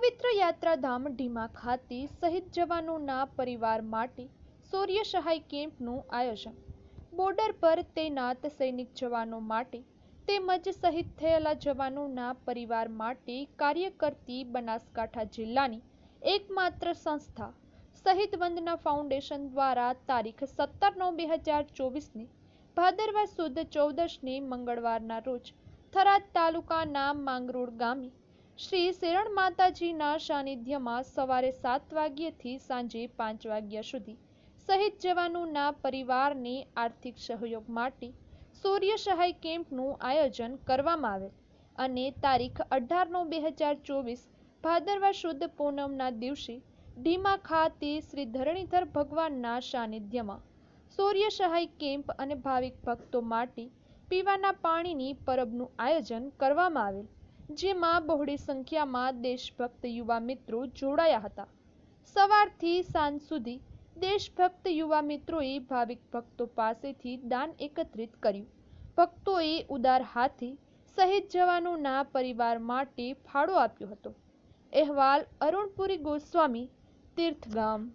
પવિત્ર યાત્રાધામ ઢીમા ખાતે શહીદ જવાનોના પરિવાર માટે સૂર્ય સહાય કેમ્પનું આયોજન. બોર્ડર પર તૈનાત સૈનિક જવાનો માટે તેમજ શહીદ થયેલા જવાનોના પરિવાર માટે કાર્ય કરતી બનાસકાંઠા જિલ્લાની એકમાત્ર સંસ્થા શહીદ વંદના ફાઉન્ડેશન દ્વારા તારીખ સત્તર નવ બે હજાર ચોવીસની ભાદરવા સુદ ચૌદશને મંગળવારના રોજ થરાદ તાલુકાના માંગરોળ ગામે શ્રી શેરણ માતાજીના સાનિધ્યમાં સવારે સાત વાગ્યાથી સાંજે પાંચ વાગ્યા સુધી શહીદ જવાનોના પરિવારને આર્થિક સહયોગ માટે સૂર્ય સહાય કેમ્પનું આયોજન કરવામાં આવેલ અને તારીખ અઢાર નવ બે હજાર ચોવીસ ભાદરવા શુદ્ધ પૂનમના દિવસે ઢીમા ખાતે શ્રી ધરણીધર ભગવાનના સાનિધ્યમાં સૂર્ય સહાય કેમ્પ અને ભાવિક ભક્તો માટે પીવાના પાણીની પરબનું આયોજન કરવામાં આવેલ. જેમાં બહોળી સંખ્યામાં દેશભક્ત યુવા મિત્રો જોડાયા હતા. સવારથી સાંજ સુધી દેશભક્ત યુવા મિત્રોએ ભાવિક ભક્તો પાસેથી દાન એકત્રિત કર્યું. ભક્તોએ ઉદાર હાથે શહીદ જવાનોના પરિવાર માટે ફાળો આપ્યો હતો. અહેવાલ અરુણપુરી ગોસ્વામી, તીર્થગામ.